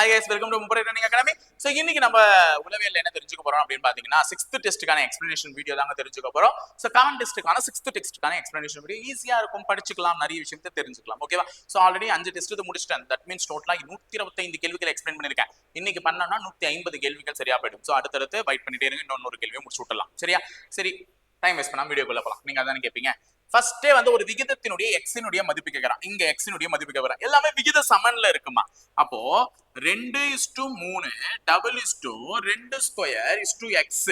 Hi guys welcome to Muppadai running academy so இன்னைக்கு நம்ம உளவியல் என்ன தெரிஞ்சுக்க போறோம் அப்படின்னு பாத்தீங்கன்னா சிக்ஸ்த் டெஸ்ட்டுக்கான எக்ஸ்பிளனேஷன் வீடியோ தாங்க தெரிஞ்சுக்க போறோம். ஸோ காமன் டெஸ்ட்டுக்கான சிக்ஸ்த் டெஸ்ட்டுக்கான எக்ஸ்பிளனேஷன் வீடியோ ஈஸியா இருக்கும். படிச்சுக்கலாம் நிறைய விஷயத்தை தெரிஞ்சுக்கலாம். ஓகேவா ஸோ ஆல்ரெடி அஞ்சு டெஸ்ட் முடிச்சிட்டேன். தட் மீன்ஸ் டோட்டலா நூத்தி இருபத்தைந்து கேள்விகள் எக்ஸ்பிளைன் பண்ணிருக்கேன். இன்னைக்கு பண்ணோம்னா நூத்தி ஐம்பது கேள்விகள் சரியா போயிடும். ஸோ அடுத்தடுத்து வெயிட் பண்ணிட்டே இருங்க. இன்னொரு கேள்வியை முடிச்சு விட்டலாம் சரியா? சரி டைம் வேஸ்ட் பண்ணாம வீடியோக்குள்ள போகலாம் நீங்க அதானே கேட்பீங்க ஃபர்ஸ்டே வந்து ஒரு விகிதத்தினுடைய எக்ஸினுடைய மதிப்பு கேட்கறான் இங்க எக்ஸினுடைய மதிப்பு கேட்கறான் எல்லாமே விகித சமன்ல இருக்குமா? அப்போ ரெண்டு இஸ் டு மூணு டபுள் இஸ் டு ரெண்டு ஸ்கொயர் இஸ் டு எக்ஸ்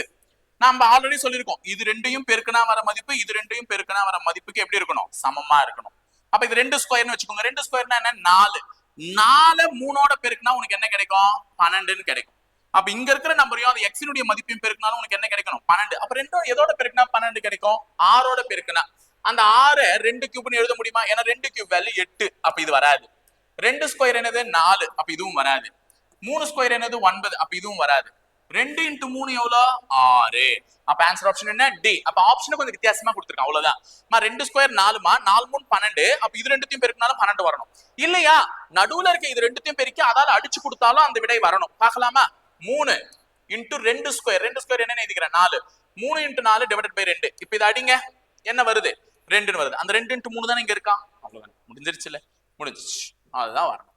நம்ம ஆல்ரெடி சொல்லியிருக்கோம். இது ரெண்டையும் பெருக்கினா வர மதிப்பு இது ரெண்டையும் பெருக்கினா வர மதிப்புக்கு எப்படி இருக்கணும்? சமமா இருக்கணும். அப்ப இது ரெண்டு ஸ்கொயர்னு வச்சுக்கோங்க. ரெண்டு ஸ்கொயர்னா என்ன? நாலு. நாலு மூணோட பெருக்குனா உனக்கு என்ன கிடைக்கும்? பன்னெண்டுன்னு கிடைக்கும். அப்ப இங்க இருக்கிற நம்பரையும் அது எக்ஸினுடைய மதிப்பையும் பெருக்கினாலும் உனக்கு என்ன கிடைக்கணும்? பன்னெண்டு. அப்ப ரெண்டும் எதோட பெருக்கினா பன்னெண்டு கிடைக்கும்? ஆறோட பெருக்கினா. அந்த ஆறு ரெண்டு கியூப்னு எழுத முடியுமா? ஏன்னா ரெண்டு கியூப் வேல்யூ எட்டு. அப்ப இது வராது. ரெண்டு ஸ்கொயர் என்னது? நாலு. அப்ப இதுவும் வராது. மூணு ஸ்கொயர் என்னது? ஒன்பது. அப்ப இதுவும் வராது. ரெண்டு இன்ட்டு மூணு எவ்வளோ? ஆறு. அப்ப ஆன்சர் ஆப்ஷன் என்ன? டி அப்ப ஆப்ஷன் கொஞ்சம் வித்தியாசமா கொடுத்துருக்கான். அவ்வளவுதான். மா ரெண்டு ஸ்கொயர் நாலுமா? நாலு மூணு பன்னெண்டு. அப்ப இது ரெண்டுத்தையும் பெருக்கினாலும் பன்னெண்டு வரணும். இல்லையா? நடுவுல இருக்க இது ரெண்டுத்தையும் பெருக்கி அதால அடிச்சு கொடுத்தாலும் அந்த விடை வரணும். பார்க்கலாமா? மூணு இன்ட்டு ரெண்டு ஸ்கொயர் ரெண்டு ஸ்கொயர் என்ன எழுதிக்கிறேன்? நாலு. மூணு இன்ட்டு நாலு டிவைடட் பை ரெண்டு. இப்ப இதை அடிங்க. என்ன வருது? ரெண்டுன்னு வருது. அந்த ரெண்டு இன்ட்டு மூணு தானே இங்க இருக்கா? அவ்வளவுதான். முடிஞ்சிருச்சுல முடிஞ்சிச்சு அதுதான் வரணும்.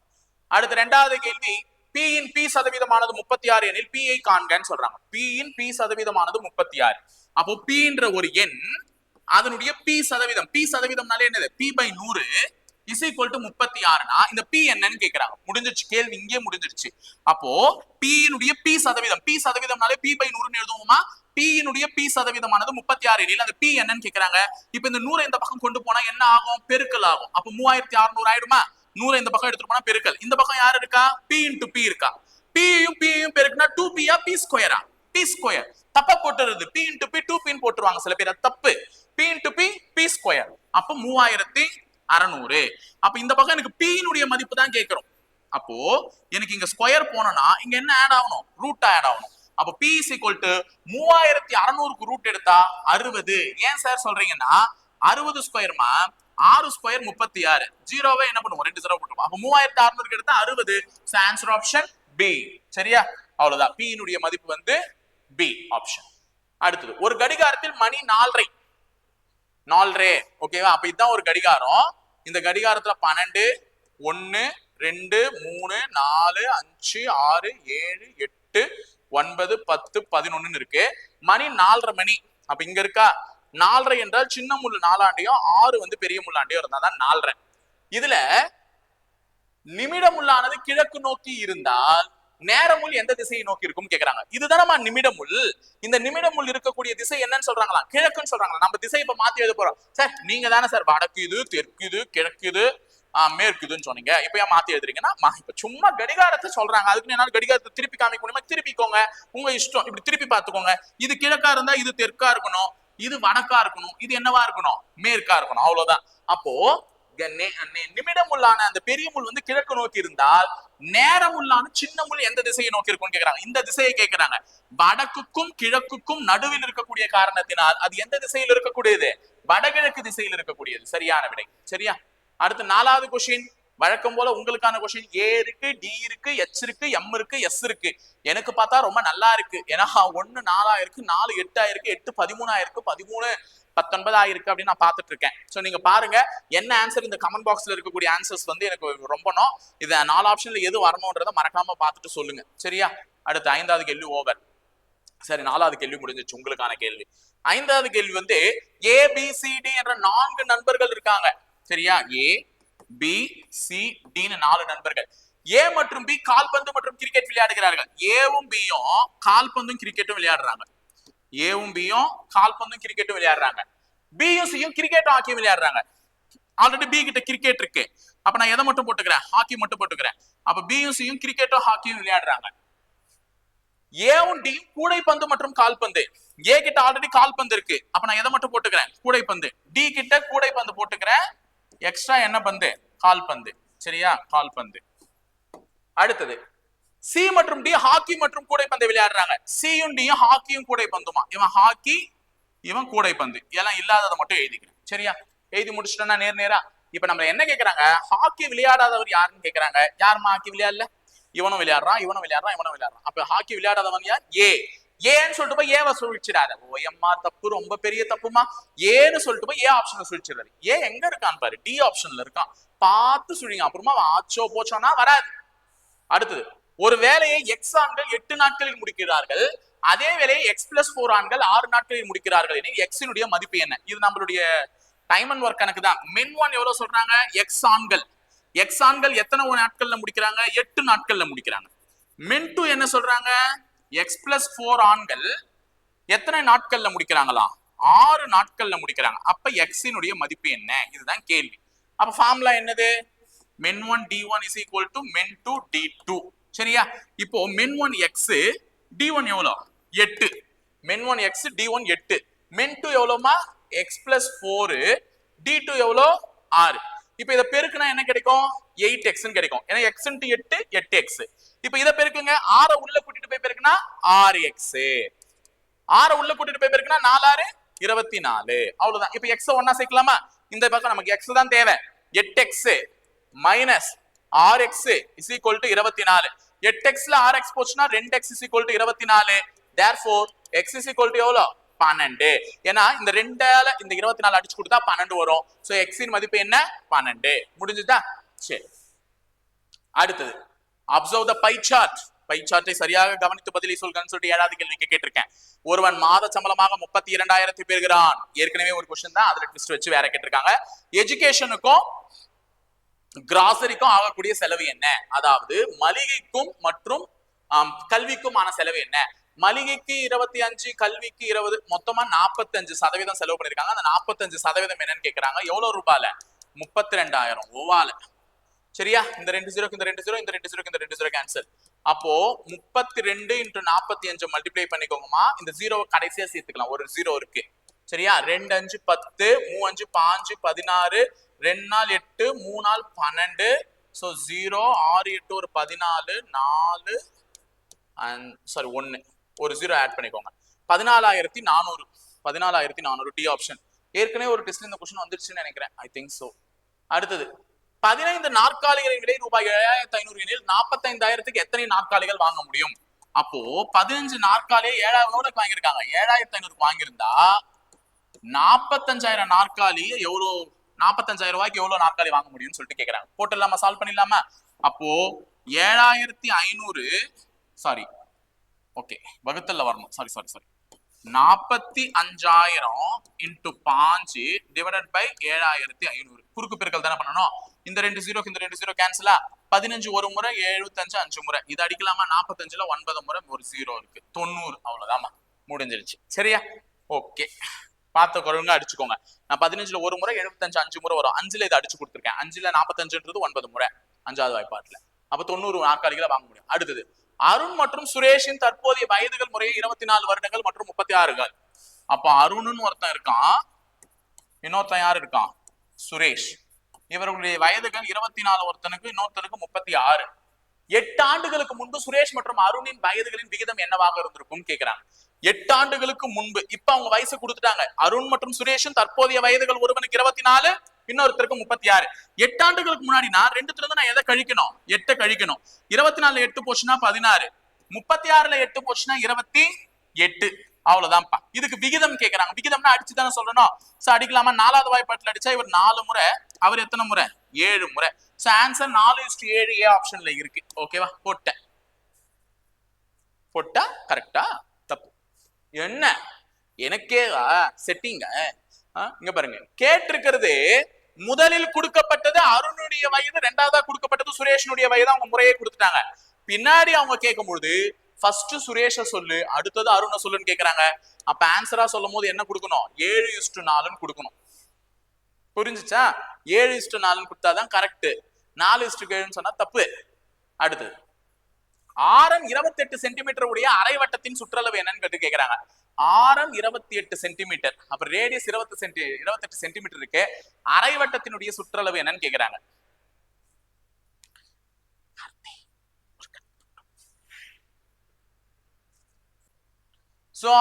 அடுத்து ரெண்டாவது கேள்வி. பி இன் பி சதவீதமானது முப்பத்தி ஆறு எனில் பிஐ ஐ காண்கன்னு சொல்றாங்க. P இன் பி சதவீதமானது முப்பத்தி ஆறு. அப்போ பின்ற ஒரு எண் அதனுடைய பி சதவீதம். பி சதவீதம்னாலே என்னது? பி பை நூறு. இஸ் ஈக்குவல் டு முப்பத்தி ஆறுனா இந்த பி என்னன்னு கேக்குறாங்க. முடிஞ்சிருச்சு. கேள்வி இங்கே முடிஞ்சிருச்சு. அப்போ பியினுடைய பி சதவீதம். பி சதவீதம்னாலே பி பை நூறுன்னு எழுதுவோமா? பியினுடைய பி சதவீதமானது முப்பத்தி ஆறு எனில் அந்த பி என்னன்னு கேக்குறாங்க. இப்ப இந்த நூறை இந்த பக்கம் கொண்டு போனா என்ன ஆகும்? பெருக்கல் ஆகும். அப்ப மூவாயிரத்தி அறுநூறு ஆயிடுமா? நூறு இந்த பக்கம் எடுத்துட்டு போனா பெருக்கல். இந்த பக்கம் யார் இருக்கா? பி இன்டு பி இருக்கா. பியும் பியும் பெருக்குனா டூ பியா பி ஸ்கொயரா பி ஸ்கொயர் தப்பா போட்டுருது பி இன்டு பி டூ பின்னு போட்டுருவாங்க சில பேர். தப்பு. P into P P square அப்ப மூவாயிரத்தி அறநூறு. அப்ப இந்த பக்கம் எனக்கு பியினுடைய மதிப்பு தான் கேட்கிறோம். அப்போ எனக்கு இங்க ஸ்கொயர் போனோம்னா இங்க என்ன ஆட் ஆகணும்? ரூட் ஆட் ஆகணும். அப்ப பி இஸ் ஈக்குவல் டு மூவாயிரத்தி அறநூறுக்கு ரூட் எடுத்தா அறுபது. ஏன் சார் சொல்றீங்கன்னா அறுபது ஸ்கொயர்மா ஆறு ஸ்கொயர் முப்பத்தி ஆறு ஜீரோவை என்ன பண்ணுவோம்? ரெண்டு ஜீரோ போட்டுருவோம். அப்ப மூவாயிரத்தி அறுநூறுக்கு எடுத்தா அறுபது. ஆன்சர் ஆப்ஷன் பி சரியா? அவ்வளவுதான். பியினுடைய மதிப்பு வந்து பி ஆப்ஷன் அடுத்தது ஒரு கடிகாரத்தில் மணி நாலரை. நாலரை. ஓகேவா அப்ப இதுதான் ஒரு கடிகாரம். இந்த கடிகாரத்துல பன்னெண்டு ஒன்னு ரெண்டு மூணு நாலு அஞ்சு ஆறு ஏழு எட்டு ஒன்பது பத்து பதினொன்னு இருக்கு. மணி நாலரை மணி. அப்ப இங்க இருக்கா? நாலரை என்றால் சின்ன முள்ளு நாலாண்டையும் ஆறு வந்து பெரிய முள்ளாண்டையும் இருந்தாதான் நாலரை. இதுல நிமிடமுள்ளானது கிழக்கு நோக்கி இருந்தால் நேரமுள் எந்த திசையை நோக்கி இருக்கும் கேக்குறாங்க. இதுதானமா நிமிடமுள். இந்த நிமிடமுள் இருக்கக்கூடிய திசை என்னன்னு சொல்றாங்களா கிழக்குன்னு சொல்றாங்களா நம்ம திசை இப்ப மாத்தி எழுத போறோம். சார் நீங்க தானே சார் வடக்கு இது தெற்கு இது கிழக்கு இது ஆஹ் மேற்கு இதுன்னு சொன்னீங்க. இப்ப ஏன் மாத்தி எழுதுறீங்கன்னா மா- இப்ப சும்மா கடிகாரத்தை சொல்றாங்க. அதுக்கு என்னால கடிகாரத்தை திருப்பி காமிக்க முடியுமா? திருப்பிக்கோங்க. உங்க இஷ்டம். இப்படி திருப்பி பார்த்துக்கோங்க. இது கிழக்கா இருந்தா இது தெற்கா இருக்கணும். இது வடக்கா இருக்கணும். இது என்னவா இருக்கணும்? மேற்கா இருக்கணும். அவ்வளவுதான். அப்போ நிமிடம் உள்ளான அந்த பெரிய முள் வந்து கிழக்கு நோக்கி இருந்தால் நேரமுள்ளான சின்ன முள் எந்த திசையை நோக்கி இருக்கும்னு கேக்குறாங்க. இந்த திசையை கேக்குறாங்க. வடக்குக்கும் கிழக்குக்கும் நடுவில் இருக்கக்கூடிய காரணத்தினால் அது எந்த திசையில் இருக்கக்கூடியது? வடகிழக்கு திசையில் இருக்கக்கூடியது. சரியான விடை. சரியா? அடுத்து நாலாவது கொஸ்டின் வழக்கம் போல உங்களுக்கான கொஸ்டின் ஏ இருக்கு டி இருக்கு எச் இருக்கு எம் இருக்கு எஸ் இருக்கு. எனக்கு பார்த்தா ரொம்ப நல்லா இருக்கு. ஏன்னா ஒண்ணு நாலா இருக்கு நாலு எட்டா இருக்கு எட்டு பதிமூணா இருக்கு பதிமூணு பத்தொன்பதா இருக்கு அப்படின்னு நான் பார்த்துட்டு இருக்கேன் ஸோ நீங்க பாருங்க என்ன ஆன்சர் இந்த கமெண்ட் பாக்ஸ்ல இருக்கக்கூடிய ஆன்சர்ஸ் வந்து எனக்கு ரொம்பணும் இதை நாலு ஆப்ஷன்ல எது வரணும்ன்றத மறக்காம பார்த்துட்டு சொல்லுங்க. சரியா? அடுத்து ஐந்தாவது கேள்வி ஓவர் சரி நாலாவது கேள்வி முடிஞ்சிச்சு உங்களுக்கான கேள்வி. ஐந்தாவது கேள்வி வந்து ஏ பி சி டி என்ற நான்கு நண்பர்கள் இருக்காங்க. சரியா? ஏ பி சி டின்னு நாலு நண்பர்கள். ஏ மற்றும் பி கால்பந்து மற்றும் கிரிக்கெட் விளையாடுகிறார்கள். ஏவும் பியும் கால்பந்தும் கிரிக்கெட்டும் விளையாடுறாங்க. ஏவும் பியும் கால்பந்தும் கிரிக்கெட்டும் விளையாடுறாங்க. பியும் சியும் கிரிக்கெட்டும் ஹாக்கியும் விளையாடுறாங்க. ஆல்ரெடி பி கிட்ட கிரிக்கெட் இருக்கு. அப்ப நான் எதை மட்டும் போட்டுக்கிறேன்? ஹாக்கி மட்டும் போட்டுக்கிறேன். அப்ப பியும் சியும் கிரிக்கெட்டும் ஹாக்கியும் விளையாடுறாங்க. ஏவும் டி கூடைப்பந்து மற்றும் கால்பந்து. ஏ கிட்ட ஆல்ரெடி கால்பந்து இருக்கு. அப்ப நான் எதை மட்டும் போட்டுக்கிறேன்? கூடைப்பந்து. டி கிட்ட கூடைப்பந்து போட்டுக்கிறேன். எக்ஸ்ட்ரா என்ன பந்து? கால்பந்து. சரியா? கால்பந்து. அடுத்தது. சி மற்றும் டி ஹாக்கி மற்றும் கூடைப்பந்து விளையாடுறாங்க. சியும் டியும் ஹாக்கியும் கூடைப்பந்துமா? இவன் ஹாக்கி இவன் கூடைப்பந்து. எல்லாம் இல்லாததை மட்டும் எழுதிக்கிறேன். சரியா? எழுதி முடிச்சிட்டோம்னா நேர் நேரா. இப்ப நம்ம என்ன கேக்குறாங்க? ஹாக்கி விளையாடாதவர் யாருன்னு கேக்குறாங்க? யாருமா ஹாக்கி விளையாடல? இவனும் விளையாடுறான் இவனும் விளையாடுறான் இவனும் விளையாடுறான். அப்ப ஹாக்கி விளையாடாதவன் யார்? ஏ ஏன்னு சொல்லிட்டு போய் ஏவை சுழிச்சிடாத. எம்மா தப்பு ரொம்ப பெரிய தப்புமா? ஏன்னு சொல்லிட்டு போய் ஏ ஆப்ஷன்ல சுழிச்சிடாரு ஏ எங்க இருக்கான் பாரு. டி ஆப்ஷன்ல இருக்கான். பார்த்து சுழிங்க. அப்புறமா அவன் ஆச்சோ போச்சோன்னா வராது. அடுத்தது ஒரு வேலையை எக்ஸ் ஆண்கள் எட்டு நாட்களில் முடிக்கிறார்கள் அதே வேலையை எக்ஸ் பிளஸ் போர் ஆண்கள் ஆறு நாட்களில் முடிக்கிறார்கள் எனில் எக்ஸினுடைய மதிப்பு என்ன? இது நம்மளுடைய டைம் அண்ட் ஒர்க் கணக்கு தான். மென் ஒன் எவ்வளவு சொல்றாங்க? எக்ஸ் ஆண்கள். எக்ஸ் ஆண்கள் எத்தனை நாட்கள்ல முடிக்கிறாங்க? எட்டு நாட்கள்ல முடிக்கிறாங்க. மென் டூ என்ன சொல்றாங்க? எக்ஸ் பிளஸ் போர் ஆண்கள் எத்தனை நாட்கள்ல முடிக்கிறாங்களா? ஆறு நாட்கள்ல முடிக்கிறாங்க. அப்ப எக்ஸினுடைய மதிப்பு என்ன? இதுதான் கேள்வி. அப்ப ஃபார்முலா என்னது? Men one D one is equal to men two D two சரியா? இப்போ men one X D one எவ்வளோ? எட்டு. Men one X D one எட்டு. Men two எவ்வளோமா X plus four D two எவ்வளோ? ஆறு. இப்போ இதை பெருக்குனா என்ன கிடைக்கும்? எயிட் எக்ஸ்னு கிடைக்கும். ஏன்னா எக்ஸ் இன்ட்டு எட்டு எட்டு எக்ஸ் இப்போ இதை பெருக்குங்க. ஆறை உள்ள கூட்டிட்டு போய் பெருக்குனா ஆறு எக்ஸ் ஆறை உள்ள கூட்டிட்டு போய் பெருக்குனா நாலாறு இருபத்தி நாலு அவ்வளவுதான். இப்போ எக்ஸ் ஒன்னா சேர்க்கலாமா? இந்த பக்கம் நமக்கு எக்ஸ் தான் தேவை. எட்டு எக்ஸ் மைனஸ் ஆறு எக்ஸ் இஸ் ஈக்குவல் டு இருபத்தி நாலு எட்டு எக்ஸ்ல ஆறு எக்ஸ் போச்சுன்னா ரெண்டு எக்ஸ் இஸ் ஈக்குவல் டு இருபத்தி நாலு there four X is equal to எவ்வளோ? பன்னெண்டு. ஏன்னா இந்த ரெண்டால இந்த இருபத்தி நாலு அடிச்சு கொடுத்தா பன்னெண்டு வரும். ஸோ எக்ஸின் மதிப்பு என்ன? பன்னெண்டு. முடிஞ்சுதா? சரி. அடுத்தது. Observe the pie chart pie சார்ட்டை சரியாக கவனித்து பதிலை சொல்கன்னு சொல்லிட்டு ஏழாவது கேள்விக்கு கேட்டிருக்கேன். ஒருவன் மாத சம்பளமாக முப்பத்தி இரண்டாயிரத்தி பெறுகிறான். ஏற்கனவே ஒரு கொஸ்டின் தான். அதுல ட்விஸ்ட் வச்சு வேற கேட்டிருக்காங்க. எஜுகேஷனுக்கும் கிராசரிக்கும் ஆகக்கூடிய செலவு என்ன? அதாவது மளிகைக்கும் மற்றும் கல்விக்குமான செலவு என்ன? மளிகைக்கு இருபத்தி அஞ்சு கல்விக்கு இருபது மொத்தமா நாற்பத்தஞ்சு சதவீதம் செலவு பண்ணிருக்காங்க. அந்த நாற்பத்தஞ்சு சதவீதம் என்னன்னு கேக்குறாங்க. எவ்வளவு ரூபால முப்பத்தி ரெண்டாயிரம் ஓவால சரியா? இந்த ரெண்டு ஜீரோக்கு இந்த ரெண்டு ஜீரோ இந்த ரெண்டு ஜீரோக்கு இந்த ரெண்டு ஜீரோ கேன்சல் அப்போ முப்பத்தி ரெண்டு இன்ட்டு நாற்பத்தி அஞ்சு மல்டிப்ளை பண்ணிக்கோங்கம்மா. இந்த ஜீரோவை கடைசியா சேர்த்துக்கலாம். ஒரு ஜீரோ இருக்கு. சரியா? ரெண்டு அஞ்சு பத்து மூ அஞ்சு பாஞ்சு பதினாறு ரெண்டு நாள் எட்டு மூணு நாள் பன்னெண்டு. ஸோ ஜீரோ ஆறு எட்டு ஒரு பதினாலு நாலு அண்ட் சாரி ஒன்று ஒரு ஜீரோ ஆட் பண்ணிக்கோங்க. பதினாலாயிரத்தி நானூறு. பதினாலாயிரத்தி நானூறு டி ஆப்ஷன் ஏற்கனவே ஒரு டெஸ்ட்ல இந்த கொஸ்டின் வந்துருச்சுன்னு நினைக்கிறேன். ஐ திங்க் ஸோ அடுத்தது. பதினைந்து நாற்காலிகளின் விலை ரூபாய் ஏழாயிரத்தி ஐநூறு எனில் நாற்பத்தைந்தாயிரத்துக்கு எத்தனை நாற்காலிகள் வாங்க முடியும்? அப்போ பதினஞ்சு நாற்காலியை ஏழாயிரம் ரூபாய்க்கு வாங்கியிருக்காங்க. ஏழாயிரத்தி ஐநூறுக்கு வாங்கியிருந்தா நாற்பத்தஞ்சாயிரம் நாற்காலி எவ்வளோ நாற்பத்தஞ்சாயிரம் ரூபாய்க்கு எவ்வளவு நாற்காலி வாங்க முடியும்னு சொல்லிட்டு கேக்குறாங்க. போட்டுடலாமா சால்வ் பண்ணிடலாமா? அப்போ ஏழாயிரத்தி ஐநூறு சாரி ஓகே வகுத்தல்ல வரணும். சாரி சாரி சாரி நாற்பத்தி அஞ்சாயிரம் இன்டு பாஞ்சு டிவைடட் பை ஏழாயிரத்தி ஐநூறு. குறுக்கு பெருக்கல் தானே பண்ணணும்? இந்த ரெண்டு ஜீரோ இந்த ரெண்டு ஜீரோ கேன்சலா பதினஞ்சு ஒரு முறை எழுபத்தஞ்சு அஞ்சு முறை. இது அடிக்கலாமா? நாற்பத்தஞ்சுல ஒன்பது முறை ஒரு ஜீரோ இருக்கு. தொண்ணூறு அவ்வளவுதாமா முடிஞ்சிருச்சு. சரியா? ஓகே பார்த்த குரலுங்க அடிச்சுக்கோங்க. நான் பதினஞ்சுல ஒரு முறை எழுபத்தஞ்சு அஞ்சு முறை வரும். அஞ்சுல இதை அடிச்சு கொடுத்துருக்கேன். அஞ்சுல நாற்பத்தஞ்சுன்றது ஒன்பது முறை அஞ்சாவது வாய்ப்பாட்டில். அப்ப தொண்ணூறு நாற்காலிகளை வாங்க முடியும். அடுத்தது அருண் மற்றும் சுரேஷின் தற்போதைய வயதுகள் முறையே இருபத்தி நாலு வருடங்கள் மற்றும் முப்பத்தி ஆறுகள் அப்ப அருண்னு ஒருத்தன் இருக்கான். இன்னொருத்தன் யார் இருக்கான்? சுரேஷ். இவர்களுடைய வயதுகள் இருபத்தி நாலு ஒருத்தனுக்கு இன்னொருத்தனுக்கு முப்பத்தி ஆறு எட்டு ஆண்டுகளுக்கு முன்பு சுரேஷ் மற்றும் அருணின் வயதுகளின் விகிதம் என்னவாக இருந்திருக்கும் கேட்கிறாங்க எட்டு ஆண்டுகளுக்கு முன்பு. இப்ப அவங்க வயசு கொடுத்துட்டாங்க. அருண் மற்றும் சுரேஷும் தற்போதைய வயதுகள் ஒருவனுக்கு இருபத்தி நாலு இன்னொருத்தருக்கு முப்பத்தி ஆறு எட்டு ஆண்டுகளுக்கு முன்னாடினா ரெண்டுத்துல இருந்து நான் எதை கழிக்கணும்? எட்டை கழிக்கணும். இருபத்தி நாலுல எட்டு போச்சுன்னா பதினாறு. முப்பத்தி ஆறுல எட்டு போச்சுன்னா இருபத்தி எட்டு. அவ்வளவுதான்ப்பா. இதுக்கு விகிதம் கேக்குறாங்க. விகிதம்னா அடிச்சு தானே சொல்லணும். சோ அடிக்கலாமா? நாலாவது வாய்ப்பாட்டில் அடிச்சா இவர் நாலு முறை. அவர் எத்தனை முறை? ஏழு முறை. சோ ஆன்சர் நாலு இஸ்டு ஏழு ஏ ஆப்ஷன்ல இருக்கு. ஓகேவா போட்டேன். போட்டா? கரெக்டா என்ன? எனக்கே செட்டிங்க இங்க பாருங்க. கேட்டிருக்கிறது முதலில் கொடுக்கப்பட்டது அருணுடைய வயது ரெண்டாவதா கொடுக்கப்பட்டது சுரேஷனுடைய வயது அவங்க முறையே கொடுத்துட்டாங்க. பின்னாடி அவங்க கேட்கும் பொழுது ஃபர்ஸ்ட் சுரேஷ சொல்லு அடுத்தது அருண சொல்லுன்னு கேக்குறாங்க. அப்ப ஆன்சரா சொல்லும் போது என்ன கொடுக்கணும்? ஏழு இஸ்டு நாலுன்னு கொடுக்கணும். புரிஞ்சுச்சா? ஏழு இஸ்டு நாலுன்னு கொடுத்தாதான் கரெக்ட் நாலு இஸ்டு ஏழுன்னு சொன்னா தப்பு. அடுத்தது. ஆரம் இருபத்தி எட்டு சென்டிமீட்டர் உடைய அரை வட்டத்தின் சுற்றளவு என்னன்னு கேட்டு கேக்குறாங்க. ஆரம் இருபத்தி எட்டு சென்டிமீட்டர் அப்ப ரேடியஸ் இருபத்தி சென்டி இருபத்தி எட்டு சென்டிமீட்டர் இருக்கு. அரைவட்டத்தினுடைய சுற்றளவு என்னன்னு கேக்குறாங்க. சோ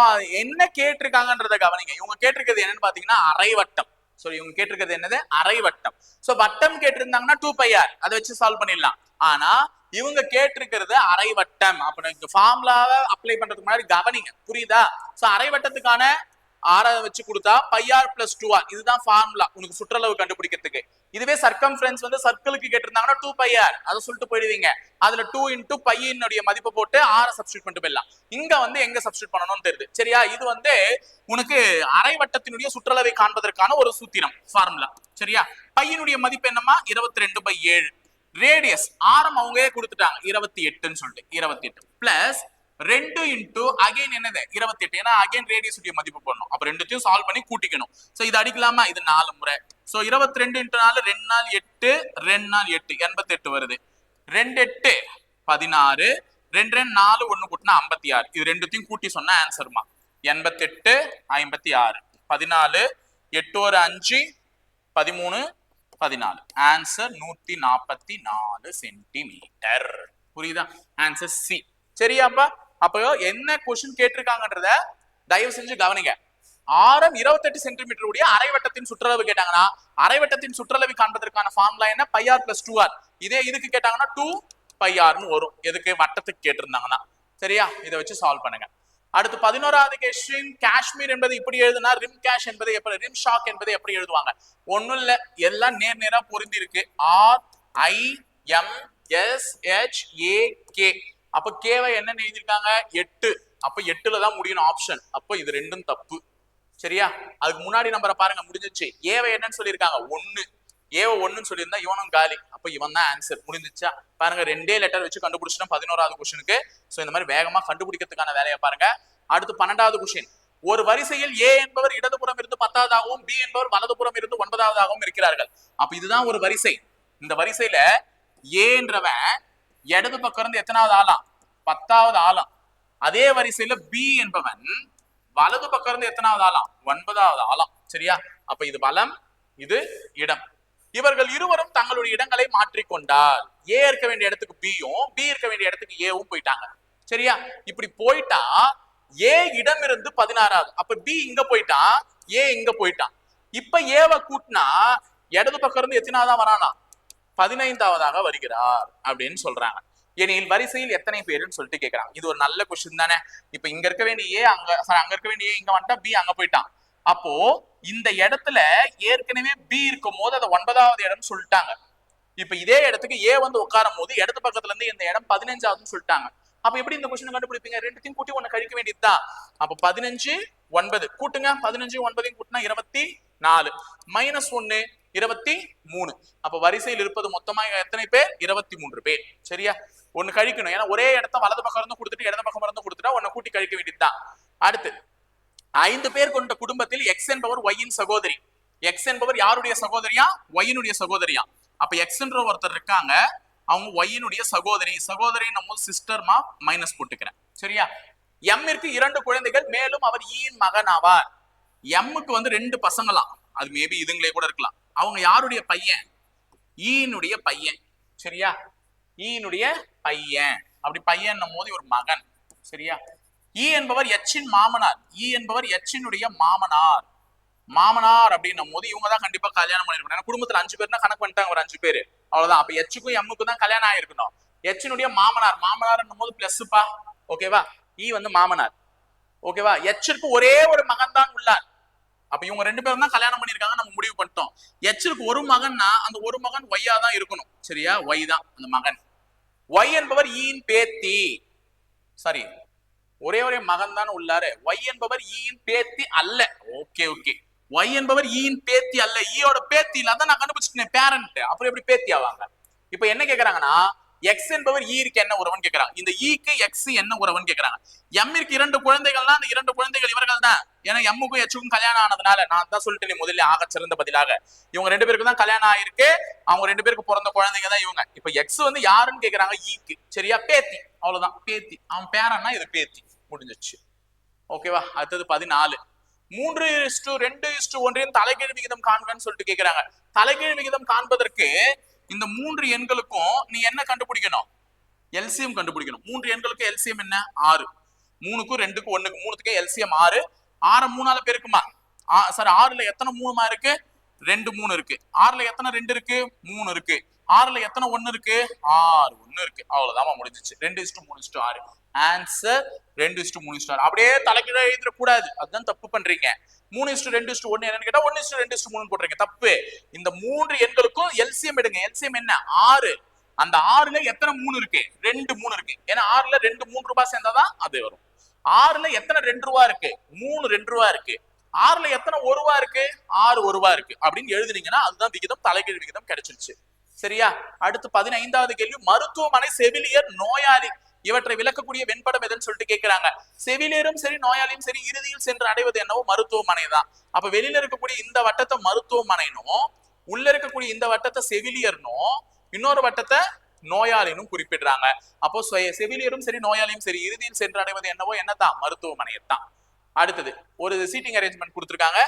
என்ன கேட்டிருக்காங்கன்றத கவனிங்க. இவங்க கேட்டிருக்கிறது என்னன்னு பாத்தீங்கன்னா அரைவட்டம். சோ இவங்க கேட்டிருக்கிறது என்னது? அரைவட்டம். சோ வட்டம் கேட்டிருந்தாங்கன்னா டூ பை ஆர் அதை வச்சு சால்வ் பண்ணிடலாம். ஆனா இவங்க கேட்டிருக்கிறது அரைவட்டம். அப்ப ஃபார்முலாவை அப்ளை பண்றதுக்கு முன்னாடி கவனிங்க. புரியுதா? சோ அரைவட்டத்துக்கான ஆரை வச்சு கொடுத்தா pi r plus two R இதுதான் ஃபார்முலா உனக்கு சுற்றளவு கண்டுபிடிக்கிறதுக்கு. இதுவே சர்க்கம்ஃபரன்ஸ் வந்து சர்க்கிளுக்கு கேட்டிருந்தாங்கன்னா டூ பையார் அதை சொல்லிட்டு போயிடுவீங்க. அதுல டூ இன்டூ பையனுடைய மதிப்பை போட்டு ஆரை சப்ஸ்டியூட் பண்ணிட்டு போயிடலாம். இங்க வந்து எங்க சப்ஸ்டியூட் பண்ணணும்னு தெரியுது. சரியா? இது வந்து உனக்கு அரை வட்டத்தினுடைய சுற்றளவை காண்பதற்கான ஒரு சூத்திரம் ஃபார்முலா சரியா? பையனுடைய மதிப்பு என்னமா இருபத்தி ரெண்டு பை ஏழு. ரேடியஸ் ஆரம் அவங்களே கொடுத்துட்டாங்க. இருபத்தி எட்டுன்னு சொல்லிட்டு. இருபத்தி எட்டு. பிளஸ் ரெண்டு இன்டூ அகைன் என்னது? இருபத்தி எட்டு. ஏன்னா அகைன் ரேடியஸ் உடைய மதிப்பு பண்ணணும் அப்ப ரெண்டுத்தையும் சால்வ் பண்ணி கூட்டிக்கணும். சோ இது அடிக்கலாமா? இது நாலு முறை. சோ இருபத்தி ரெண்டு இன்டூ நாலு ரெண்டு நாள் எட்டு ரெண்டு நாள் எட்டு. எண்பத்தி எட்டு வருது. ரெண்டு எட்டு பதினாறு. ரெண்டு ரெண்டு நாலு ஒண்ணு கூட்டினா ஐம்பத்தி ஆறு. இது ரெண்டுத்தையும் கூட்டி சொன்னா ஆன்சர்மா எண்பத்தி எட்டு ஐம்பத்தி ஆறு. பதினாலு எட்டு ஒரு அஞ்சு பதிமூணு பதினாலு. ஆன்சர் நூத்தி நாற்பத்தி நாலு சென்டிமீட்டர் புரியுதா? ஆன்சர் சி சரியாப்பா? அப்போ என்ன கொஸ்டின் கேட்டிருக்காங்கன்றத தயவு செஞ்சு கவனிங்க. ஆரம் 28 சென்டிமீட்டர் உடைய அரைவட்டத்தின் சுற்றளவு கேட்டாங்கன்னா அரைவட்டத்தின் சுற்றளவு காண்பதற்கான ஃபார்முலா என்ன? பையார் பிளஸ் டூ ஆர் இதே இதுக்கு கேட்டாங்கன்னா டூ பையார்னு வரும். எதுக்கு? வட்டத்துக்கு கேட்டிருந்தாங்கன்னா. சரியா? இதை வச்சு சால்வ் பண்ணுங்க. அடுத்து பதினோராவது கொஸ்டின் காஷ்மீர் என்பது இப்படி எழுதுனா ரிம் கேஷ் என்பது எப்படி ரிம் ஷாக் என்பது எப்படி எழுதுவாங்க? ஒன்றும் இல்லை எல்லாம் நேர் நேரா பொருந்தி இருக்கு R I M S H A K. அப்ப கேவை என்ன எழுதியிருக்காங்க? எட்டு. அப்ப எட்டுல தான் முடியணும் ஆப்ஷன் அப்போ இது ரெண்டும் தப்பு. சரியா? அதுக்கு முன்னாடி நம்பரை பாருங்க முடிஞ்சிச்சு ஏவை என்னன்னு சொல்லியிருக்காங்க. ஒன்று ஏவ ஒன்னு சொல்லியிருந்தா இவனும் காலி. அப்ப இவன் தான் ஆன்சர் முடிஞ்சிச்சா? பாருங்க ரெண்டே லெட்டர் வச்சு கண்டுபிடிச்சிட்டோம் பதினோராவது கொஸ்டினுக்கு சோ இந்த மாதிரி வேகமா கண்டுபிடிக்கிறதுக்கான வேலையை பாருங்க. அடுத்து பன்னெண்டாவது கொஸ்டின் ஒரு வரிசையில் ஏ என்பவர் இடதுபுறம் இருந்து பத்தாவதாகவும் பி என்பவர் வலதுபுறம் இருந்து ஒன்பதாவதாகவும் இருக்கிறார்கள். அப்ப இதுதான் ஒரு வரிசை. இந்த வரிசையில ஏன்றவன் இடது பக்கம் இருந்து எத்தனாவது ஆளாம்? பத்தாவது ஆளாம். அதே வரிசையில பி என்பவன் வலது பக்கம் இருந்து எத்தனாவது ஆளாம்? ஒன்பதாவது ஆளாம். சரியா? அப்ப இது வலம் இது இடம். இவர்கள் இருவரும் தங்களுடைய இடங்களை மாற்றிக்கொண்டால் ஏ இருக்க வேண்டிய இடத்துக்கு பியும் பி இருக்க வேண்டிய இடத்துக்கு ஏவும் போயிட்டாங்க. சரியா? இப்படி போயிட்டா ஏ இடம் இருந்து பதினாறாவது. அப்ப பி இங்க போயிட்டான் ஏ இங்க போயிட்டான் இப்ப ஏவை கூட்டினா இடது பக்கம் இருந்து எத்தனாவதா வரானா? பதினைந்தாவதாக வருகிறார் அப்படின்னு சொல்றாங்க. எனில் வரிசையில் எத்தனை பேருன்னு சொல்லிட்டு கேட்கிறாங்க இது ஒரு நல்ல கொஸ்டின் தானே. இப்ப இங்க இருக்க வேண்டிய ஏ அங்க அங்க இருக்க வேண்டிய ஏ இங்க வந்துட்டா பி அங்க போயிட்டான். அப்போ இந்த இடத்துல ஏற்கனவே பி இருக்கும் போது அதை ஒன்பதாவது இடம் சொல்லிட்டாங்க. இப்ப இதே இடத்துக்கு ஏ வந்து உட்காரும் போது இடத்து பக்கத்துல இருந்து இந்த இடம் பதினஞ்சாவதுன்னு சொல்லிட்டாங்க. அப்ப எப்படி இந்த கொஸ்டின் கண்டுபிடிப்பீங்க? ரெண்டுத்தையும் கூட்டி ஒண்ணு கழிக்க வேண்டியதுதான். அப்ப பதினஞ்சு ஒன்பது. கூட்டுங்க. பதினஞ்சு ஒன்பதையும் கூட்டினா இருபத்தி நாலு. மைனஸ் ஒன்னு இருபத்தி மூணு. அப்ப வரிசையில் இருப்பது மொத்தமா எத்தனை பேர்? இருபத்தி மூன்று பேர். சரியா? ஒண்ணு கழிக்கணும். ஏன்னா ஒரே இடத்த வலது பக்கம் இருந்து கொடுத்துட்டு இடது பக்கம் இருந்து கொடுத்துட்டா ஒன்னு கூட்டி கழிக்க வேண்டியதுதான். அடுத்து ஐந்து பேர் கொண்ட குடும்பத்தில் எக்ஸ் என்பவர் ஒய்யின் சகோதரி. எக்ஸ் என்பவர் யாருடைய சகோதரியா? ஒய்யினுடைய சகோதரியா. அப்ப எக்ஸ்ன்ற ஒருத்தர் இருக்காங்க. அவங்க ஒய்யினுடைய சகோதரி. சகோதரி நம்ம சிஸ்டர்மா மைனஸ் போட்டுக்கிறேன். சரியா? எம்மிற்கு இரண்டு குழந்தைகள் மேலும் அவர் e ஈயின் மகன் ஆவார் எம்முக்கு வந்து ரெண்டு பசங்களாம் அது மேபி இதுங்களே கூட இருக்கலாம். அவங்க யாருடைய பையன்? E ஈயினுடைய பையன். சரியா? E ஈயினுடைய பையன். அப்படி பையன் போது ஒரு மகன். சரியா? ஈ என்பவர் எச்சின் மாமனார். ஈ என்பவர் எச்சினுடைய மாமனார். மாமனார் அப்படின்னும் போது இவங்க தான் கண்டிப்பா கல்யாணம் பண்ணிருக்கணும். குடும்பத்துல அஞ்சு பேர்னா கணக்கு பண்ணிட்டாங்க ஒரு அஞ்சு பேரு. அவ்வளவுதான். அப்ப எச்சுக்கும் எம்முக்கும் தான் கல்யாணம் ஆயிருக்கணும். எச்சினுடைய மாமனார். மாமனார் போது பிளஸ்ப்பா ஓகேவா ஈ வந்து மாமனார். ஓகேவா எச்சிற்கு ஒரே ஒரு மகன் தான் உள்ளார். அப்ப இவங்க ரெண்டு பேரும் தான் கல்யாணம் பண்ணிருக்காங்க நம்ம முடிவு பண்ணிட்டோம். எச்சிற்கு ஒரு மகன்னா அந்த ஒரு மகன் ஒய்யா தான் இருக்கணும். சரியா? ஒய் தான் அந்த மகன். ஒய் என்பவர் ஈயின் பேத்தி. சாரி ஒரே ஒரே மகன் தான் உள்ளாரு. ஒய் என்பவர் ஈயின் பேத்தி அல்ல. ஓகே ஓகே ஒய் என்பவர் ஈயின் பேத்தி அல்ல. ஈயோட பேத்தி இல்ல. நான் கண்டுபிடிச்சிட்டேன் பேரண்ட் அப்புறம் எப்படி பேத்தி ஆவாங்க? இப்ப என்ன கேக்குறாங்கன்னா எக்ஸ் என்பவர் e ஈருக்கு என்ன உறவுன்னு கேக்குறாங்க. இந்த e ஈக்கு எக்ஸ் என்ன உறவுன்னு கேக்குறாங்க. எம்மிற்கு இரண்டு குழந்தைகள்னா அந்த இரண்டு குழந்தைகள் இவர்கள் தான். ஏன்னா எம்முக்கும் எச்சுக்கும் கல்யாணம் ஆனதுனால நான் தான் சொல்லிட்டேன் முதல்ல ஆக சிறந்த பதிலாக. இவங்க ரெண்டு பேருக்கு தான் கல்யாணம் ஆயிருக்கு. அவங்க ரெண்டு பேருக்கு பிறந்த குழந்தைங்க தான் இவங்க. இப்ப எக்ஸ் வந்து யாருன்னு கேக்குறாங்க? E ஈக்கு சரியா? பேத்தி. அவ்வளவுதான். பேத்தி. அவன் பேரன்னா இது பேத்தி. முடிஞ்சிச்சு. ஓகேவா அடுத்தது பதினாலு. மூன்று இஸ்டு ரெண்டு இஸ்டு ஒன்றின் தலைகீழ் விகிதம் காண்கன்னு சொல்லிட்டு கேட்கிறாங்க தலைகீழ் விகிதம் காண்பதற்கு இந்த மூன்று எண்களுக்கும் நீ என்ன கண்டுபிடிக்கணும்? எல்சிஎம் கண்டுபிடிக்கணும். மூன்று எண்களுக்கு எல்சிஎம் என்ன? ஆறு. மூணுக்கும் ரெண்டுக்கும் ஒண்ணுக்கு மூணுத்துக்கு எல்சிஎம் ஆறு. ஆறு மூணால பேருக்குமா சார் ஆறுல எத்தனை மூணுமா இருக்கு? ரெண்டு மூணு இருக்கு. ஆறுல எத்தனை ரெண்டு இருக்கு? மூணு இருக்கு. ஆறுல எத்தனை ஒண்ணு இருக்கு? ஆறு ஒண்ணு இருக்கு. அவ்வளவுதான் முடிஞ்சிச்சு. ரெண்டு இஸ்டு மூணு இஸ்டு ஆறு. ஆன்சர் ரெண்டு இஸ்டு மூணு இஸ்டு ஆறு. அப்படியே தலைக்கீழ எழுதிட கூடாது. அதுதான் தப்பு பண்றீங்க. மூணு இஸ்டு ரெண்டு இஸ்டு ஒண்ணு என்னன்னு கேட்டா ஒன்னு இஸ்டு ரெண்டு இஸ்டு மூணு போடுறீங்க தப்பு. இந்த மூன்று எண்களுக்கும் எல்சிஎம் எடுங்க. எல்சிஎம் என்ன? ஆறு. அந்த ஆறுல எத்தனை மூணு இருக்கு? ரெண்டு மூணு இருக்கு. ஏன்னா ஆறுல ரெண்டு மூணு ரூபாய் சேர்ந்தாதான் அது வரும். ஆறுல எத்தனை ரெண்டு ரூபா இருக்கு? மூணு ரெண்டு ரூபா இருக்கு. ஆறுல எத்தனை ஒரு ரூபா இருக்கு? ஆறு ஒரு ரூபா இருக்கு. அப்படின்னு எழுதுனீங்கன்னா அதுதான் விகிதம் தலைகீழ் விகிதம் கிடைச்சிருச்சு. சரியா? அடுத்து பதினைந்தாவது கேள்வி. மருத்துவமனை செவிலியர் நோயாளி. இவற்றை விளக்கக்கூடிய வெண்படம் எதுன்னு சொல்லிட்டு கேட்கிறாங்க செவிலியரும் சரி நோயாளியும் சரி இறுதியில் சென்று அடைவது என்னவோ மருத்துவமனை தான். அப்ப வெளியில இருக்கக்கூடிய இந்த வட்டத்தை மருத்துவமனைனும் உள்ள இருக்கக்கூடிய இந்த வட்டத்தை செவிலியர்னும் இன்னொரு வட்டத்தை நோயாளினும் குறிப்பிடுறாங்க. அப்போ செவிலியரும் சரி நோயாளியும் சரி இறுதியில் சென்று அடைவது என்னவோ என்னதான் மருத்துவமனையை தான் அடுத்தது ஒரு சீட்டிங் அரேஞ்ச்மெண்ட் கொடுத்துருக்காங்க.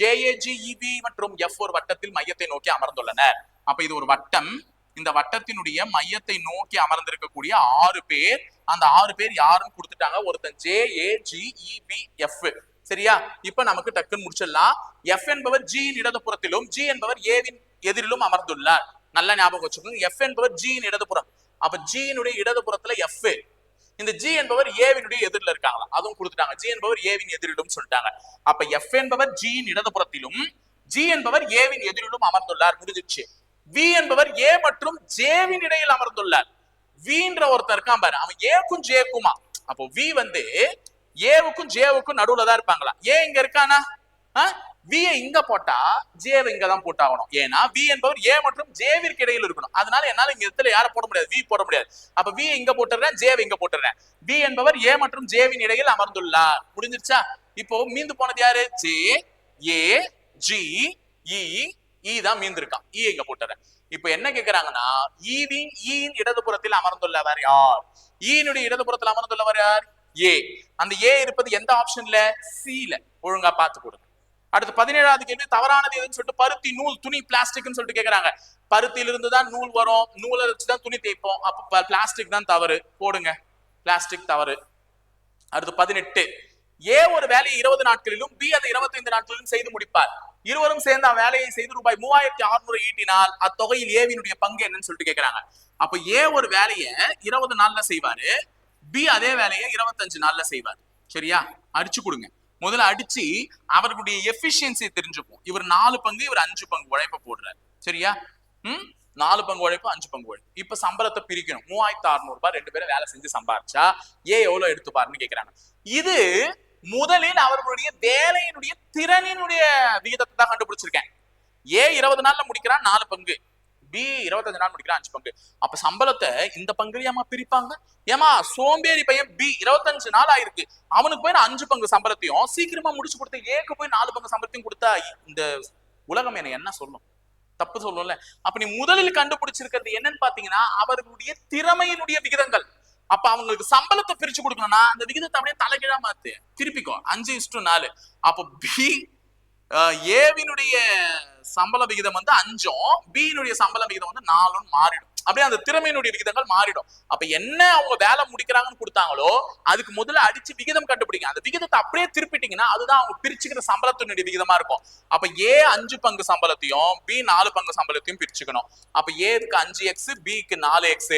ஜேஏஜிஇபி மற்றும் எஃப் ஒரு வட்டத்தில் மையத்தை நோக்கி அமர்ந்துள்ளனர் அப்ப இது ஒரு வட்டம். இந்த வட்டத்தினுடைய மையத்தை நோக்கி அமர்ந்திருக்கக்கூடிய ஆறு பேர். அந்த ஆறு பேர் யாருன்னு கொடுத்துட்டாங்க? ஒருத்தன் ஜே இபி எஃப் சரியா? இப்ப நமக்கு டக்குன்னு முடிச்சிடலாம். எஃப் என்பவர் ஜியின் இடதுபுறத்திலும் ஜி என்பவர் ஏவின் எதிரிலும் அமர்ந்துள்ளார். நல்ல ஞாபகம் வச்சுக்கோங்க. எஃப் என்பவர் ஜியின் இடதுபுறம். அப்ப ஜியினுடைய இடதுபுறத்துல எஃப் இந்த ஜி என்பவர் ஏவினுடைய எதிரில் இருக்காங்களா? அதுவும் கொடுத்துட்டாங்க. ஜி என்பவர் ஏவின் எதிரிலும் சொல்லிட்டாங்க. அப்ப எஃப் என்பவர் ஜியின் இடதுபுறத்திலும் ஜி என்பவர் ஏவின் எதிரிலும் அமர்ந்துள்ளார். முடிஞ்சிச்சு வி என்பவர் ஏ மற்றும் ஜேவின் இடையில் அமர்ந்துள்ளார். வின்ற ஒருத்தர் இருக்கான் பாரு. அவன் ஏக்கும் ஜேக்குமா அப்போ வி வந்து ஏவுக்கும் ஜேவுக்கும் நடுவுல தான் இருப்பாங்களா? ஏ இங்க இருக்கானா? வி இங்க போட்டா ஜேவை இங்க தான் போட்டாகணும். ஏன்னா வி என்பவர் ஏ மற்றும் ஜேவிற்கு இடையில் இருக்கணும். அதனால என்னால இங்க இடத்துல யாரை போட முடியாது? வி போட முடியாது. அப்ப வி இங்க போட்டுறேன் ஜேவை இங்க போட்டுறேன். வி என்பவர் ஏ மற்றும் ஜேவின் இடையில் அமர்ந்துள்ளார். முடிஞ்சிருச்சா? இப்போ மீந்து போனது யாரு? ஜே ஏ ஜி இ இ தான் மீந்திருக்கான். E இ இங்க போட்டுறேன். இப்போ என்ன கேக்குறாங்கன்னா e ஈவின் ஈயின் e இடதுபுறத்தில் அமர்ந்துள்ளவர் யார்? ஈனுடைய இடதுபுறத்தில் அமர்ந்துள்ளவர் யார்? ஏ அந்த ஏ இருப்பது எந்த ஆப்ஷன்ல ல. ஒழுங்கா பார்த்து கொடுங்க. அடுத்து பதினேழாவது கேள்வி தவறானது எதுன்னு சொல்லிட்டு பருத்தி நூல் துணி பிளாஸ்டிக்னு சொல்லிட்டு கேட்கறாங்க பருத்தியிலிருந்து தான் நூல் வரும் நூலை வச்சு தான் துணி தேய்ப்போம். அப்ப பிளாஸ்டிக் தான் தவறு. போடுங்க. பிளாஸ்டிக் தவறு. அடுத்து பதினெட்டு. ஏ ஒரு வேலையை இருபது நாட்களிலும் பி அதை 25 நாட்களிலும் செய்து முடிப்பார். இருவரும் சேர்ந்து அந்த வேலையை செய்து ரூபாய் மூவாயிரத்தி அறுநூறு ஈட்டினால் அத்தொகையில் ஏவினுடைய பங்கு என்னன்னு சொல்லிட்டு கேக்குறாங்க. அப்ப ஏ ஒரு வேலையை இருபது நாள்ல செய்வாரு பி அதே வேலையை இருபத்தஞ்சு நாள்ல செய்வார். சரியா? அடிச்சு கொடுங்க. முதல்ல அடிச்சு அவர்களுடைய எஃபிஷியன்சியை தெரிஞ்சுப்போம். இவர் நாலு பங்கு இவர் அஞ்சு பங்கு உழைப்ப போடுறாரு. சரியா? ம்? நாலு பங்கு உழைப்பு அஞ்சு பங்கு உழைப்பு. இப்ப சம்பளத்தை பிரிக்கணும். மூவாயிரத்தி அறுநூறு ரூபாய் ரெண்டு பேரும் வேலை செஞ்சு சம்பாரிச்சா ஏ எவ்வளவு எடுத்துப்பாருன்னு கேக்குறாங்க. இது முதலில் அவர்களுடைய வேலையினுடைய திறனினுடைய விகிதத்தை தான் கண்டுபிடிச்சிருக்கேன். ஏ இருபது நாள்ல முடிக்கிறான் நாலு பங்கு. பி இருபத்தஞ்சு நாள் முடிக்கிறான் அஞ்சு பங்கு. அப்ப சம்பளத்தை இந்த பங்குலயாமா பிரிப்பாங்க. ஏமா சோம்பேறி பையன் பி இருபத்தஞ்சு நாள் ஆயிருக்கு. அவனுக்கு போய் நான் அஞ்சு பங்கு சம்பளத்தையும் சீக்கிரமா முடிச்சு கொடுத்து ஏக்கு போய் நாலு பங்கு சம்பளத்தையும் கொடுத்தா இந்த உலகம் என்ன என்ன சொல்லும்? தப்பு சொல்லும்ல. அப்ப நீ முதலில் கண்டுபிடிச்சிருக்கிறது என்னன்னு பாத்தீங்கன்னா அவர்களுடைய திறமையினுடைய விகிதங்கள். அப்ப அவங்களுக்கு சம்பளத்தை பிரிச்சு கொடுக்கணும்னா அந்த விகிதத்தை அப்படியே தலைகீழா மாத்து. திருப்பிக்கும் அஞ்சு இஸ்டு நாலு. அப்போ பி ஏவினுடைய சம்பள விகிதம் வந்து அஞ்சும் பியினுடைய சம்பள விகிதம் வந்து நாலுன்னு மாறிடும். அப்படியே அந்த திறமையினுடைய விகிதங்கள் மாறிடும். அப்ப என்ன அவங்க வேலை முடிக்கிறாங்கன்னு கொடுத்தாங்களோ அதுக்கு முதல்ல அடிச்சு விகிதம் கண்டுபிடிங்க. அந்த விகிதத்தை அப்படியே திருப்பிட்டீங்கன்னா அதுதான் அவங்க பிரிச்சுக்கிற சம்பளத்தினுடைய விகிதமா இருக்கும். அப்ப ஏ அஞ்சு பங்கு சம்பளத்தையும் பி நாலு பங்கு சம்பளத்தையும் பிரிச்சுக்கணும். அப்ப ஏக்கு அஞ்சு எக்ஸ் பிக்கு நாலு எக்ஸ்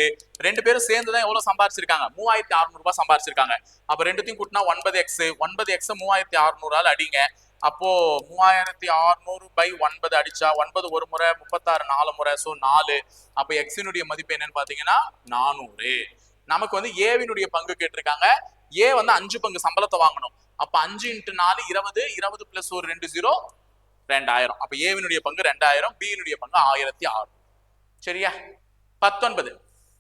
ரெண்டு பேரும் சேர்ந்து தான் எவ்வளவு சம்பாரிச்சிருக்காங்க? மூவாயிரத்தி அறுநூறு ரூபாய் சம்பாரிச்சிருக்காங்க. அப்ப ரெண்டுத்தையும் கூட்டினா ஒன்பது எக்ஸ் ஒன்பது எக்ஸ் மூவாயிரத்தி அறுநூறால் அடிங்க. அப்போ மூவாயிரத்தி அறுநூறு பை ஒன்பது அடிச்சா ஒன்பது ஒரு முறை முப்பத்தாறு நாலு முறை ஸோ நாலு. அப்ப எக்ஸினுடைய மதிப்பு என்னன்னு பாத்தீங்கன்னா நானூறு. நமக்கு வந்து ஏவினுடைய பங்கு கேட்டிருக்காங்க. ஏ வந்து அஞ்சு பங்கு சம்பளத்தை வாங்கணும். அப்ப அஞ்சு இன்ட்டு நாலு இருபது இருபது பிளஸ் ஒரு ரெண்டு ஜீரோ ரெண்டாயிரம். அப்ப ஏவினுடைய பங்கு ரெண்டாயிரம் பியினுடைய பங்கு ஆயிரத்தி ஆறு சரியா? பத்தொன்பது.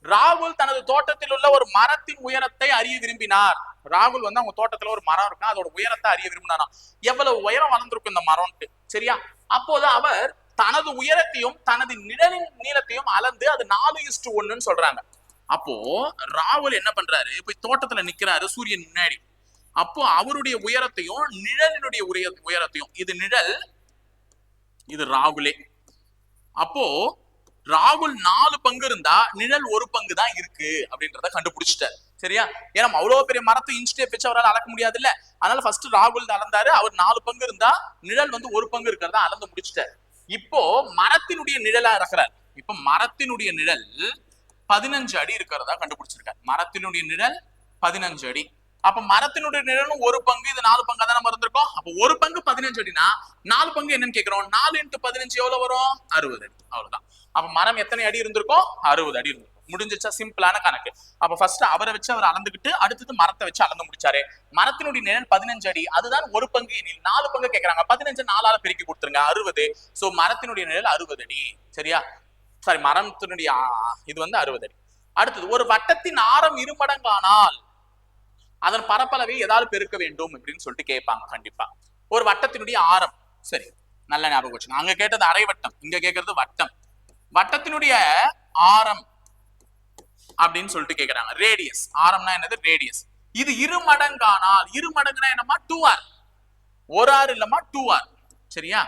ராகுல் தனது தோட்டத்தில் உள்ள ஒரு மரத்தின் உயரத்தை அறிய விரும்பினார். ராகுல் வந்து அவங்க தோட்டத்துல ஒரு மரம் இருக்கும். அதோட உயரத்தை அறிய விரும்பினானா? எவ்வளவு உயரம் வளர்ந்துருக்கும் இந்த மரம்ட்டு சரியா? அப்போது அவர் தனது உயரத்தையும் தனது நிழலின் நீளத்தையும் அளந்து அது நாலு இஸ்டு ஒண்ணுன்னு சொல்றாங்க. அப்போ ராகுல் என்ன பண்றாரு? போய் தோட்டத்துல நிக்கிறாரு சூரியன் முன்னாடி. அப்போ அவருடைய உயரத்தையும் நிழலினுடைய உயர உயரத்தையும் இது நிழல் இது ராகுலே. அப்போ ராகுல் நாலு பங்கு இருந்தா நிழல் ஒரு பங்கு தான் இருக்கு அப்படின்றத கண்டுபிடிச்சிட்டாரு. சரியா? ஏன்னா அவ்வளவு பெரிய மரத்தை இன்ஸ்டேப் வச்சு அவரால் அளக்க முடியாது இல்ல அதனால ஃபர்ஸ்ட் ராகுல் அளந்தாரு அவர் நாலு பங்கு இருந்தா நிழல் வந்து ஒரு பங்கு இருக்கிறதா அளந்து முடிச்சிட்டாரு. இப்போ மரத்தினுடைய நிழலா இருக்கிறார் இப்ப மரத்தினுடைய நிழல் பதினஞ்சு அடி இருக்கிறதா கண்டுபிடிச்சிருக்காரு. மரத்தினுடைய நிழல் பதினஞ்சு அடி. அப்ப மரத்தினுடைய நிழலும் ஒரு பங்கு இது நாலு பங்கா தான் நம்ம இருந்திருக்கோம் அப்ப ஒரு பங்கு பதினஞ்சு அடினா நாலு பங்கு என்னன்னு கேக்குறோம். நாலு இன்ட்டு பதினஞ்சு எவ்வளவு வரும்? அறுபது அடி. அவ்வளவுதான். அப்ப மரம் எத்தனை அடி இருந்திருக்கும்? அறுபது அடி இருந்திருக்கும். முடிஞ்சிச்சா சிம்பிளான கணக்கு. அப்ப ஃபர்ஸ்ட் அவரை வச்சு அவர் அளந்துக்கிட்டு அடுத்தது மரத்தை வச்சு அளந்து முடிச்சாரு. மரத்தினுடைய நிழல் பதினஞ்சு அடி. அதுதான் ஒரு பங்கு எனில் நாலு பங்கு கேக்குறாங்க. பதினஞ்சு நாலால பெருக்கி கொடுத்துருங்க. அறுபது. சோ மரத்தினுடைய நிழல் அறுபது அடி. சரியா? சாரி மரத்தினுடைய இது வந்து அறுபது அடி. அடுத்தது ஒரு வட்டத்தின் ஆரம் இருமடங்கானால் அதன் பரப்பளவை ஏதாவது பெருக்க வேண்டும் அப்படின்னு சொல்லிட்டு கேட்பாங்க கண்டிப்பா. ஒரு வட்டத்தினுடைய ஆரம். சரி நல்ல ஞாபகம் வச்சுங்க அங்க கேட்டது அரை வட்டம். இங்க கேட்கறது வட்டம். வட்டத்தினுடைய ஆரம் அப்படின்னு சொல்லிட்டு கேக்குறாங்க. ரேடியஸ் ஆரம்னா என்னது? ரேடியஸ் இது இரு மடங்கானால் இரு மடங்குனா என்னமா டூ ஆர் ஒரு ஆர் இல்லமா டூ ஆர் சரியா?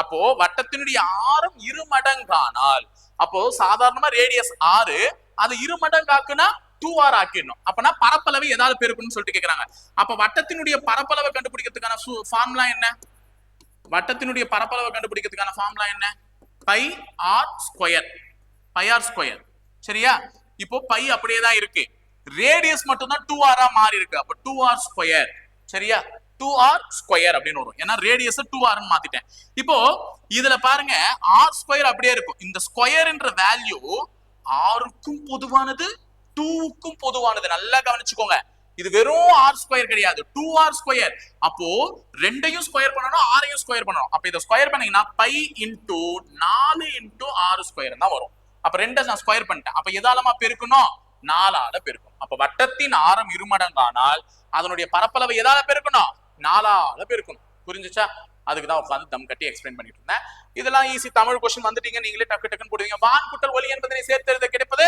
அப்போ வட்டத்தினுடைய ஆரம் இரு மடங்கானால் அப்போ சாதாரணமா ரேடியஸ் ஆறு அது இரு மடங்காக்குனா டூ ஆர் ஆக்கிடணும். அப்பனா பரப்பளவு ஏதாவது பெருக்கணும்னு சொல்லிட்டு கேக்குறாங்க. அப்ப வட்டத்தினுடைய பரப்பளவை கண்டுபிடிக்கிறதுக்கான ஃபார்முலா என்ன? வட்டத்தினுடைய பரப்பளவை கண்டுபிடிக்கிறதுக்கான ஃபார்முலா என்ன? Pi R square pi R square சரியா? இப்போ பை அப்படியே தான் இருக்கு. ரேடியஸ் மட்டும் தான் டூ ஆரா மாறி இருக்கு. அப்ப டூ ஆர் ஸ்கொயர் சரியா? டூ ஆர் ஸ்கொயர் அப்படின்னு வரும். ஏன்னா ரேடியஸ் டூ ஆர்னு மாத்திட்டேன். இப்போ இதுல பாருங்க ஆர் ஸ்கொயர் அப்படியே இருக்கும். இந்த ஸ்கொயர்ன்ற வேல்யூ ஆருக்கும் பொதுவானது டூவுக்கும் பொதுவானது. நல்லா கவனிச்சுக்கோங்க. இது வெறும் ஆர் ஸ்கொயர் கிடையாது. டூ ஆர் ஸ்கொயர் அப்போ ரெண்டையும் ஸ்கொயர் பண்ணணும் ஆறையும் ஸ்கொயர் பண்ணணும். அப்ப இதை ஸ்கொயர் பண்ணீங்கன்னா பை இன்டூ நாலு இன்டூ ஆறு ஸ்கொயர் தான் வரும். அப்ப ரெண்டை நான் ஸ்கொயர் பண்ணிட்டேன். அப்ப எதாலமா பெருக்கணும்? நாலால பெருக்கணும். அப்ப வட்டத்தின் ஆரம் இருமடங்கானால் அதனுடைய பரப்பளவை எதால பெருக்கணும்? நாலால பெருக்கணும். புரிஞ்சுச்சா? அதுக்கு தான் உட்காந்து தம் கட்டி எக்ஸ்பிளைன் பண்ணிட்டு இருந்தேன். இதெல்லாம் ஈஸி தமிழ் கொஸ்டின் வந்துட்டீங்க. நீங்களே டக்கு டக்குன்னு போடுவீங்க. வான் குட்டல் ஒலி என்பதனை சேர்த்தெழுத கிடைப்பது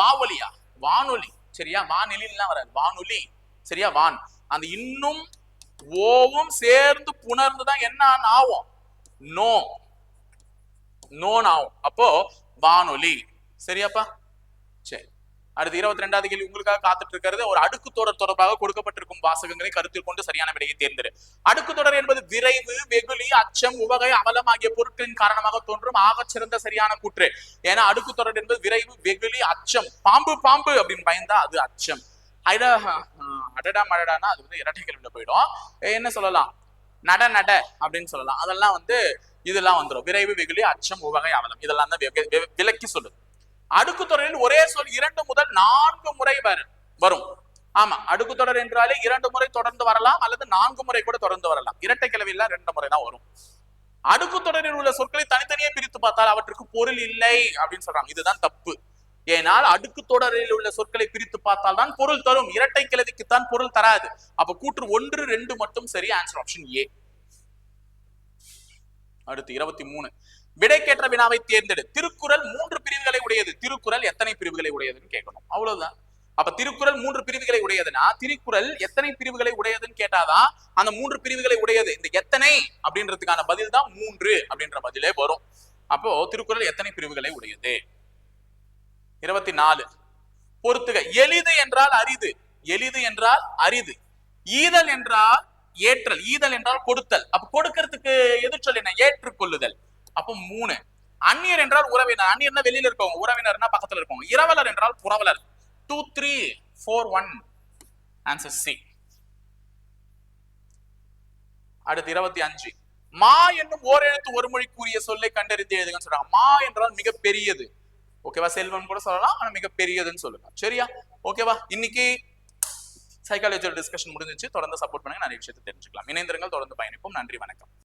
வாவொலியா? வானொலி. சரியா? வானொலிலாம் வராது. வானொலி சரியா? வான். அந்த இன்னும் ஓவும் சேர்ந்து புணர்ந்து தான் என்ன ஆகும்? நோ. நோன் ஆகும். அப்போ வானொலி சரியாப்பா? அடுத்து இருபத்தி ரெண்டாவது கேள்வி உங்களுக்காக காத்துட்டு இருக்கிறது ஒரு அடுக்கு தொடர் தொடர்பாக கொடுக்கப்பட்டிருக்கும் வாசகங்களை கருத்தில் கொண்டு சரியான விடையை தேர்ந்தெடு. அடுக்கு தொடர் என்பது விரைவு வெகுளி அச்சம் உவகை அவலம் ஆகிய பொருட்களின் காரணமாக தோன்றும் ஆகச் சிறந்த சரியான கூற்று. ஏன்னா அடுக்கு தொடர் என்பது விரைவு வெகுளி அச்சம் பாம்பு பாம்பு அப்படின்னு பயந்தா அது அச்சம். அடடா மழடானா அது வந்து இரட்டை கேள்வியில போயிடும். என்ன சொல்லலாம்? நட நட அப்படின்னு சொல்லலாம். அதெல்லாம் வந்து இதெல்லாம் வந்துடும் விரைவு வெகுளி அச்சம் உவகை அவலம். இதெல்லாம் தான் விலக்கி சொல்லுது. அடுக்கு தொடரில் ஒரே சொல் இரண்டு முதல் நான்கு முறை வரும் வரும். ஆமா அடுக்கு தொடர் என்றாலே இரண்டு முறை தொடர்ந்து வரலாம் அல்லது நான்கு முறை கூட தொடர்ந்து வரலாம். இரட்டை கிளவில் ரெண்டு முறை தான் வரும். அடுக்கு தொடரில் உள்ள சொற்களை தனித்தனியே பிரித்து பார்த்தால் அவற்றுக்கு பொருள் இல்லை அப்படின்னு சொல்றாங்க. இதுதான் தப்பு. ஏனால் அடுக்கு தொடரில் உள்ள சொற்களை பிரித்து பார்த்தால் தான் பொருள் தரும். இரட்டை கிளவிக்குத்தான் பொருள் தராது. அப்ப கூற்று ஒன்று ரெண்டு மட்டும் சரி ஆன்சர் ஆப்ஷன் ஏ அடுத்து இருபத்தி மூணு. விடைக்கேற்ற வினாவை தேர்ந்தெடு. திருக்குறள் மூன்று பிரிவுகளை உடையது. திருக்குறள் எத்தனை பிரிவுகளை உடையதுன்னு கேட்கணும். அவ்வளவுதான். அப்ப திருக்குறள் மூன்று பிரிவுகளை உடையதுன்னா திருக்குறள் எத்தனை பிரிவுகளை உடையதுன்னு கேட்டாதான் அந்த மூன்று பிரிவுகளை உடையது. இந்த எத்தனை அப்படின்றதுக்கான பதில் தான் மூன்று அப்படின்ற பதிலே வரும். அப்போ திருக்குறள் எத்தனை பிரிவுகளை உடையது? இருபத்தி நாலு பொறுத்துக. எளிது என்றால் அரிது. எளிது என்றால் அரிது. ஈதல் என்றால் ஏற்றல். ஈதல் என்றால் கொடுத்தல். அப்ப கொடுக்கறதுக்கு எதிர்ச்சொல் என்ன? ஏற்றுக்கொள்ளுதல். அப்போ மூணு. அந்நியர் என்றால் உறவினர். அந்நியர்னா வெளியில இருக்கவங்க. உறவினர்னா பக்கத்துல இருக்கவங்க. இரவலர் என்றால் புறவலர். Two three four one answer C அடுத்து இருபத்தி அஞ்சு. மா என்னும் ஓரெழுத்து ஒரு மொழி கூறிய சொல்லை கண்டறிந்து எழுதுங்கன்னு சொல்றாங்க. மா என்றால் மிக பெரியது. ஓகேவா? செல்வன் கூட சொல்லலாம். ஆனா மிக பெரியதுன்னு சொல்லுங்க சரியா? ஓகேவா? இன்னைக்கு சைக்காலஜிக்கல் டிஸ்கஷன் முடிஞ்சிச்சு. தொடர்ந்து சப்போர்ட் பண்ணுங்க. நிறைய விஷயத்தை தெரிஞ்சுக்கலாம். இணைந்திருங்கள். தொடர்ந்து பயணிப்போம். நன்றி. வணக்கம்.